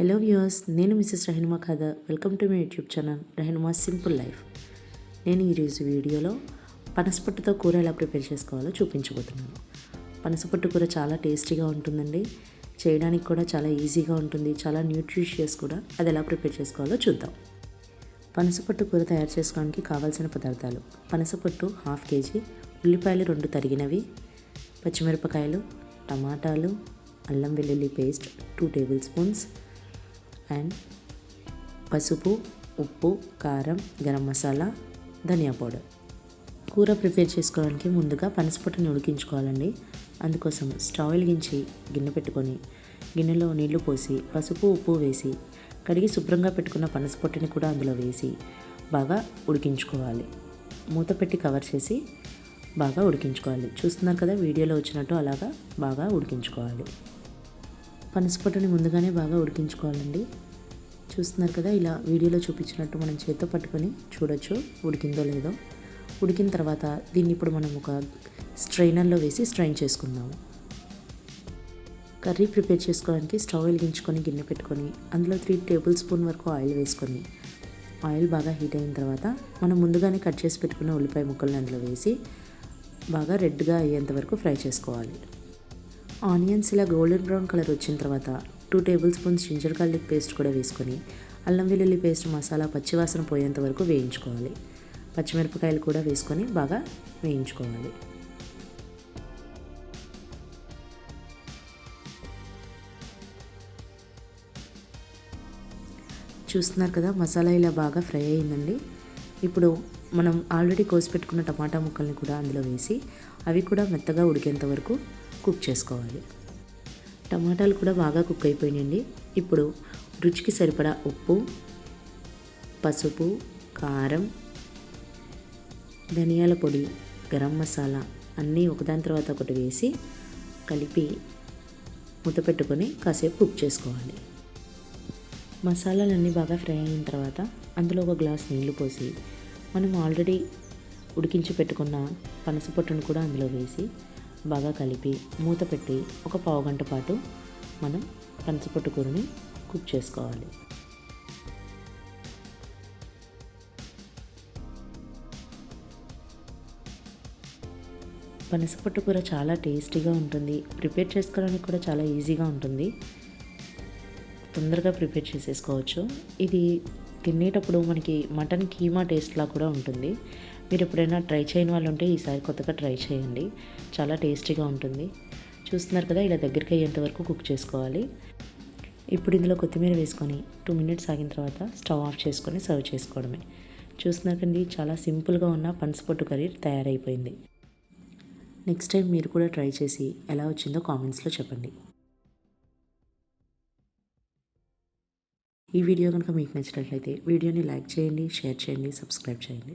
Hello viewers నేను Mrs Rahinuma కథ. Welcome to my YouTube channel Rahinuma simple life. నేను ఈరోజు వీడియోలో పనసపొట్టుతో కూర ఎలా ప్రిపేర్ చేసుకోవాలో చూపించబోతున్నాను. పనసపొట్టు కూర చాలా టేస్టీగా ఉంటుందండి. చేయడానికి కూడా చాలా ఈజీగా ఉంటుంది చాలా న్యూట్రిషియస్ కూడా. అది ఎలా ప్రిపేర్ చేసుకోవాలో చూద్దాం. పనసపొట్టు కూర తయారు చేసుకోవడానికి కావాల్సిన పదార్థాలు. పనసపొట్టు హాఫ్ కేజీ ఉల్లిపాయలు రెండు తరిగినవి పచ్చిమిరపకాయలు టమాటాలు అల్లం వెల్లుల్లి paste two tablespoons and పసుపు ఉప్పు కారం గరం మసాలా ధనియా పౌడర్. కూర ప్రిపేర్ చేసుకోవడానికి ముందుగా పనసపొట్టుని ఉడికించుకోవాలండి. అందుకోసం స్టవ్ వెలిగించి గిన్నె పెట్టుకొని గిన్నెలో నీళ్ళు పోసి పసుపు ఉప్పు వేసి కడిగి శుభ్రంగా పెట్టుకున్న పనసపొట్టుని కూడా అందులో వేసి బాగా ఉడికించుకోవాలి. మూత పెట్టి కవర్ చేసి బాగా ఉడికించుకోవాలి. చూస్తున్నారు కదా వీడియోలో వచ్చినట్టు అలాగా బాగా ఉడికించుకోవాలి. పనసపొట్టుని ముందుగానే బాగా ఉడికించుకోవాలండి. చూస్తున్నారు కదా ఇలా వీడియోలో చూపించినట్టు మనం చేతితో పట్టుకొని చూడొచ్చు ఉడికిందో లేదో. ఉడికిన తర్వాత దీన్ని ఇప్పుడు మనం ఒక స్ట్రైనర్లో వేసి స్ట్రైన్ చేసుకుందాము. కర్రీ ప్రిపేర్ చేసుకోవడానికి స్టవ్ వెలిగించుకొని గిన్నె పెట్టుకొని అందులో త్రీ టేబుల్ స్పూన్ వరకు ఆయిల్ వేసుకొని ఆయిల్ బాగా హీట్ అయిన తర్వాత మనం ముందుగానే కట్ చేసి పెట్టుకున్న ఉల్లిపాయ ముక్కలను అందులో వేసి బాగా రెడ్గా అయ్యేంత వరకు ఫ్రై చేసుకోవాలి. ఆనియన్స్ ఇలా గోల్డెన్ బ్రౌన్ కలర్ వచ్చిన తర్వాత two tablespoons ginger garlic paste కూడా వేసుకొని అల్లం వెల్లుల్లి పేస్ట్ మసాలా పచ్చివాసన పోయేంత వరకు వేయించుకోవాలి. పచ్చిమిరపకాయలు కూడా వేసుకొని బాగా వేయించుకోవాలి. చూస్తున్నారు కదా మసాలా ఇలా బాగా ఫ్రై అయిందండి. ఇప్పుడు మనం ఆల్రెడీ కోసి పెట్టుకున్న టమాటా ముక్కల్ని కూడా అందులో వేసి అవి కూడా మెత్తగా ఉడికేంత వరకు కుక్ చేసుకోవాలి. టమాటాలు కూడా బాగా కుక్ అయిపోయినాయండి. ఇప్పుడు రుచికి సరిపడా ఉప్పు పసుపు కారం ధనియాల పొడి గరం మసాలా అన్నీ ఒకదాని తర్వాత ఒకటి వేసి కలిపి మూత పెట్టుకొని కాసేపు కుక్ చేసుకోవాలి. మసాలాలన్నీ బాగా ఫ్రై అయిన తర్వాత అందులో ఒక గ్లాస్ నీళ్ళు పోసి మనం ఆల్రెడీ ఉడికించి పెట్టుకున్న పనసపొట్టును కూడా అందులో వేసి బాగా కలిపి మూత పెట్టి ఒక పావు గంట పాటు మనం పనసపొట్టు కూరని కుక్ చేసుకోవాలి. పనసపొట్టు కూర చాలా టేస్టీగా ఉంటుంది. ప్రిపేర్ చేసుకోవడానికి కూడా చాలా ఈజీగా ఉంటుంది. తొందరగా ప్రిపేర్ చేసేసుకోవచ్చు. ఇది తినేటప్పుడు మనకి మటన్ కీమా టేస్ట్లా కూడా ఉంటుంది. మీరు ఎప్పుడైనా ట్రై చేయని వాళ్ళు ఉంటే ఈసారి కొత్తగా ట్రై చేయండి. చాలా టేస్టీగా ఉంటుంది. చూస్తున్నారు కదా ఇలా దగ్గరికి అయ్యేంత వరకు కుక్ చేసుకోవాలి. ఇప్పుడు ఇందులో కొత్తిమీర వేసుకొని టూ మినిట్స్ ఆగిన తర్వాత స్టవ్ ఆఫ్ చేసుకొని సర్వ్ చేసుకోవడమే. చూస్తున్నారు కండి చాలా సింపుల్గా ఉన్న పనసపొట్టు కర్రీ తయారైపోయింది. నెక్స్ట్ టైం మీరు కూడా ట్రై చేసి ఎలా వచ్చిందో కామెంట్స్లో చెప్పండి. ఈ వీడియో కనుక మీకు నచ్చినట్లయితే వీడియోని లైక్ చేయండి షేర్ చేయండి సబ్స్క్రైబ్ చేయండి.